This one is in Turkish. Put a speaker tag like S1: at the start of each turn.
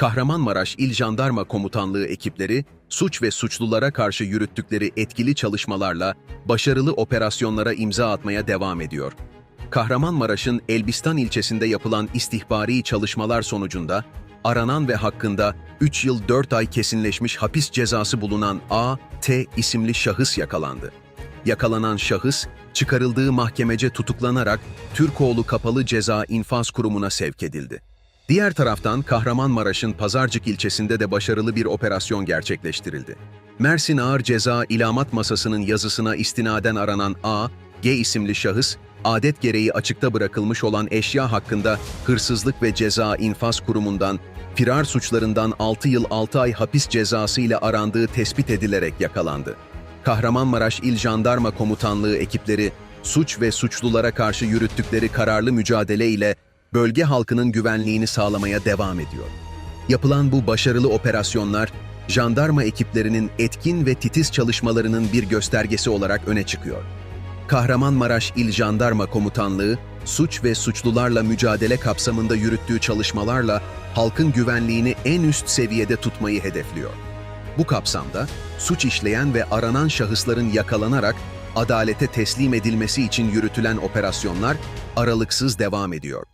S1: Kahramanmaraş İl Jandarma Komutanlığı ekipleri, suç ve suçlulara karşı yürüttükleri etkili çalışmalarla başarılı operasyonlara imza atmaya devam ediyor. Kahramanmaraş'ın Elbistan ilçesinde yapılan istihbari çalışmalar sonucunda aranan ve hakkında 3 yıl 4 ay kesinleşmiş hapis cezası bulunan A. T. isimli şahıs yakalandı. Yakalanan şahıs, çıkarıldığı mahkemece tutuklanarak Türkoğlu Kapalı Ceza İnfaz Kurumu'na sevk edildi. Diğer taraftan Kahramanmaraş'ın Pazarcık ilçesinde de başarılı bir operasyon gerçekleştirildi. Mersin Ağır Ceza İlamat Masası'nın yazısına istinaden aranan A, G isimli şahıs, adet gereği açıkta bırakılmış olan eşya hakkında Hırsızlık ve Ceza İnfaz Kurumu'ndan firar suçlarından 6 yıl 6 ay hapis cezası ile arandığı tespit edilerek yakalandı. Kahramanmaraş İl Jandarma Komutanlığı ekipleri suç ve suçlulara karşı yürüttükleri kararlı mücadele ile bölge halkının güvenliğini sağlamaya devam ediyor. Yapılan bu başarılı operasyonlar, jandarma ekiplerinin etkin ve titiz çalışmalarının bir göstergesi olarak öne çıkıyor. Kahramanmaraş İl Jandarma Komutanlığı, suç ve suçlularla mücadele kapsamında yürüttüğü çalışmalarla halkın güvenliğini en üst seviyede tutmayı hedefliyor. Bu kapsamda suç işleyen ve aranan şahısların yakalanarak adalete teslim edilmesi için yürütülen operasyonlar aralıksız devam ediyor.